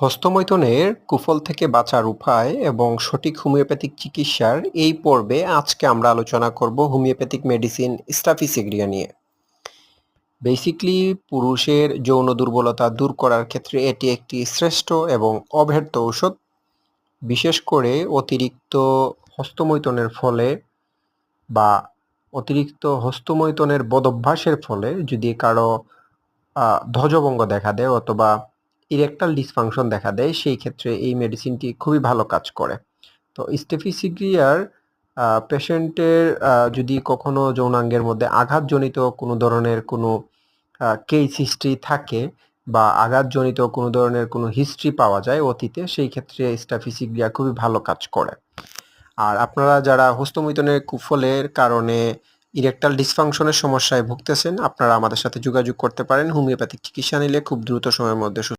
হস্তমৈথুনের কুফল থেকে বাঁচার উপায় এবং সঠিক হোমিওপ্যাথিক চিকিৎসার এই পর্বে আজকে আমরা আলোচনা করব হোমিওপ্যাথিক মেডিসিন স্টাফিসিগ্রিয়া নিয়ে। বেসিকলি পুরুষের যৌন দুর্বলতা দূর করার ক্ষেত্রে এটি একটি শ্রেষ্ঠ এবং অব্যর্থ ঔষধ। বিশেষ করে অতিরিক্ত হস্তমৈথুনের ফলে বা অতিরিক্ত হস্তমৈথুনের বদভ্যাসের ফলে যদি কারও ধ্বজভঙ্গ দেখা দেয় অথবা ইরেকটাল ডিসফাংশন দেখা দেয়, সেই ক্ষেত্রে এই মেডিসিনটি খুবই ভালো কাজ করে। তো স্টেফিসিগ্রিয়ার পেশেন্টের যদি কখনো যৌনাঙ্গের মধ্যে আঘাতজনিত কোনো ধরনের কোনো কেস হিস্ট্রি থাকে বা আঘাতজনিত কোনো ধরনের কোনো হিস্ট্রি পাওয়া যায় অতীতে, সেই ক্ষেত্রে স্টাফিসিগ্রিয়া খুবই ভালো কাজ করে। আর আপনারা যারা হস্তমৈথুনের কুফলের কারণে ইরেকটাল ডিসফাংশনের সমস্যায় ভুগতেছেন, আপনারা আমাদের সাথে যোগাযোগ করতে পারেন। হোমিওপ্যাথিক চিকিৎসা নিলে খুব দ্রুত সময়ের মধ্যে